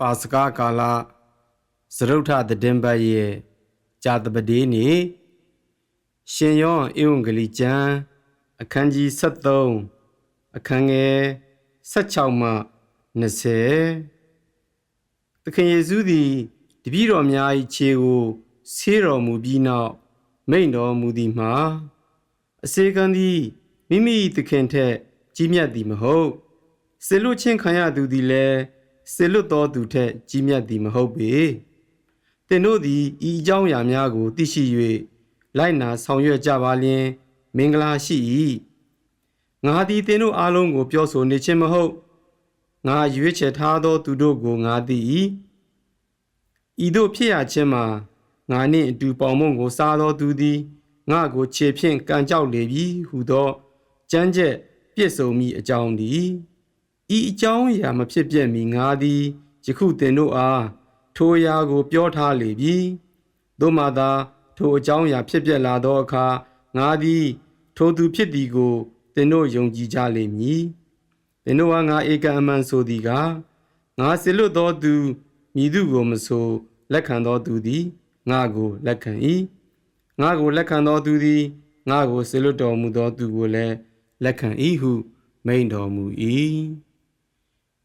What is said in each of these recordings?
ပါစကားကာလစရုထသတင်ပတ်ရဲ့ဂျာတပတိနေ့ရှင်ယောဟန်ဧဝံဂေလိကျမ်းအခန်းကြီး73အခန်းငယ်16မှ20သခင်ယေရှုသည်တပည့်တော်များ၏ခြေကိုဆေးတော်မူပြီးနောက်မိန့်တော်မူသည်မှာအစေခံသည်မိမိ၏သခင်ထက်ကြီးမြတ်သည်မဟုတ်ဆေလွတ်ချင်းခံရသူသည်လည်း ဆေလွတ်တော်သူထက်ကြီးမြတ်သည်မဟုတ်ပေသင်တို့သည်ဤအကြောင်းအရာများကိုသိရှိ၍လိုက်နာဆောင်ရွက်ကြပါလျင် မင်္ဂလာရှိ၏ငါသည်သင်တို့အားလုံးကို ပြောဆိုနေခြင်းမဟုတ်ငါရွေးချယ်ထားသော သူတို့ကိုငါသိ၏ဤသို့ဖြစ်ရခြင်းမှာငါနှင့်အတူပေါင်မုံကိုစားသောသူသည်ငါကိုခြေဖြင့်ကန်ကြောက်လေပြီဟုသောကြမ်းကြက်ပြည့်စုံမိအကြောင်းသည် ဤအကြောင်းအရာမဖြစ်ပြမီငါသည်ယခုသင်တို့အားထိုအရာကို ပြောထားလေပြီသို့မှသာထိုအကြောင်းအရာဖြစ်ပြလာသောအခါငါသည်ထိုသူဖြစ်သည်ကိုသင်တို့ယုံကြည်ကြလိမ့်မည်သင်တို့ကငါဧကအမှန်ဆိုသည်ကငါစေလွတ်သောသူမည်သူကိုမဆိုလက်ခံသောသူသည်ငါကိုလက်ခံ၏ငါကိုလက်ခံသောသူသည်ငါကိုစေလွတ်တော်မူသောသူကိုလည်းလက်ခံ၏ဟုမိန့်တော်မူ၏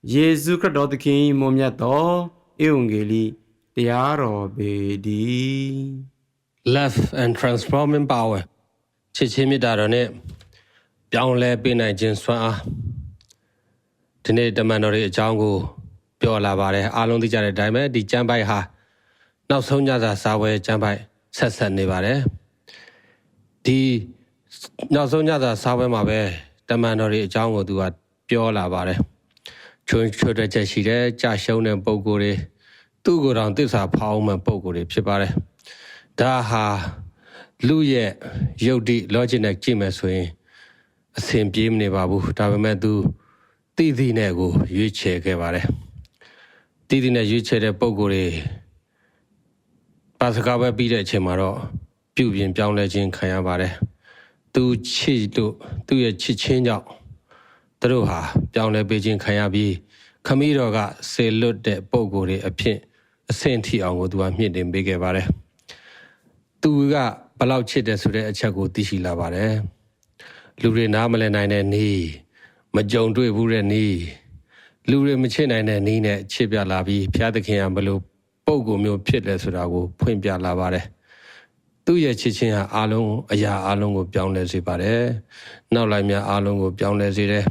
ယေရှုခရစ်တော်သခင်၏မွန်မြတ်သောဧဝံဂေလိတရားတော်ပေတည်း love and transforming power ချစ်ချင်းမြတ်တာတော်နဲ့ပြောင်းလဲပေးနိုင်ခြင်းစွမ်းအားဒီနေ့တမန်တော်ရဲ့အကြောင်းကို ပြောလာပါတယ်အားလုံးသိကြတဲ့အတိုင်းပဲဒီကျမ်းပိုက်ဟာနောက်ဆုံးညစာစာပွဲကျမ်းပိုက်ဆက်ဆက်နေပါတယ်ဒီနောက်ဆုံးညစာစာပွဲမှာပဲတမန်တော်ရဲ့အကြောင်းကိုသူကပြောလာပါတယ် ချွန်းချွတ်တဲ့ချက်ရှိတဲ့ကြာရှုံးတဲ့ပုံကိုယ်တွေသူ့ကိုယ်တော်သစ္စာဖောင်းမှန်ပုံကိုယ်တွေဖြစ်ပါတယ်ဒါဟာလူရဲ့ယုတ်တိ logic နဲ့ကြည့်မယ်ဆိုရင်အဆင်ပြေမနေပါဘူးဒါပေမဲ့သူတည်တည်နဲ့ကိုရွေးချယ်ခဲ့ပါတယ်တည်တည်နဲ့ရွေးချယ်တဲ့ပုံကိုယ်တွေပါစကားပဲပြီးတဲ့အချိန်မှာတော့ပြုပြင်ပြောင်းလဲခြင်းခံရပါတယ်သူချစ်လို့သူ့ရဲ့ချစ်ချင်းကြောင့် သူတို့ဟာပြောင်းလဲပေးခြင်းခံရပြီးခမည်းတော်ကဆေလွတ်တဲ့ပုံကိုယ်တွေအဖြစ်အဆင့်ထိအောင်ကိုသူကမြင့်တင်ပေးခဲ့ပါတယ်သူကဘလောက်ချစ်တယ်ဆိုတဲ့အချက်ကိုသိရှိလာပါတယ်လူတွေနားမလည်နိုင်တဲ့နီးမကြုံတွေ့ဘူးတဲ့နီးလူတွေမချစ်နိုင်တဲ့နီးနဲ့ချစ်ပြလာပြီးဘုရားသခင်ကဘလို့ပုံကိုမျိုးဖြစ်လဲဆိုတာကိုဖွင့်ပြလာပါတယ်သူ့ရဲ့ချစ်ချင်းဟာအားလုံးအရာအားလုံးကိုပြောင်းလဲစေပါတယ်နောက်လိုက်များအားလုံးကိုပြောင်းလဲစေတယ်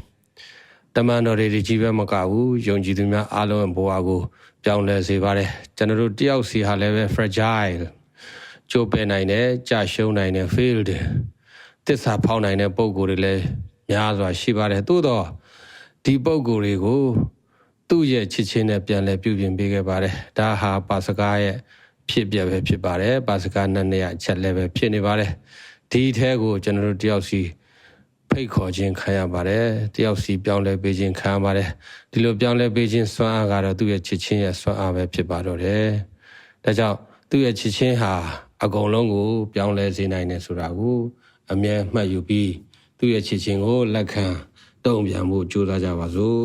တမန်တော်တွေဒီကြီးပဲမကဘူးယုံကြည်သူများအားလုံးရဲ့ဘဝကိုပြောင်းလဲစေပါတယ်ကျွန်တော်တို့တယောက်စီဟာလည်းပဲ fragile ကျိုးပဲနိုင်တယ်ကြာရှုံးနိုင်တယ် failed တစ္ဆာဖောင်းနိုင်တဲ့ပုံကိုယ်တွေလည်းများစွာရှိပါတယ်သို့တော့ဒီပုံကိုယ်တွေကိုသူ့ရဲ့ချစ်ချင်းနဲ့ပြန်လဲပြုပြင်ပေးခဲ့ပါတယ်ဒါဟာပါစကားရဲ့ဖြစ်ပြပဲဖြစ်ပါတယ်ပါစကားနဲ့နေရအချက်လည်းပဲဖြစ်နေပါတယ်ဒီအထဲကိုကျွန်တော်တို့တယောက်စီ ဖိတ်ခေါ်ခြင်းခံရပါတယ်တယောက်စီပြောင်းလဲပေးခြင်းခံရပါတယ်ဒီလိုပြောင်းလဲပေးခြင်းစွမ်းအားကတော့သူ့ရဲ့ချစ်ချင်းရဲ့စွမ်းအားပဲဖြစ်ပါတော့တယ်ဒါကြောင့်သူ့ရဲ့ချစ်ချင်းဟာအကုန်လုံးကိုပြောင်းလဲစေနိုင်တယ်ဆိုတာကိုအမြဲမှတ်ယူပြီးသူ့ရဲ့ချစ်ချင်းကိုလက်ခံတုံ့ပြန်ဖို့ကြိုးစားကြပါစို့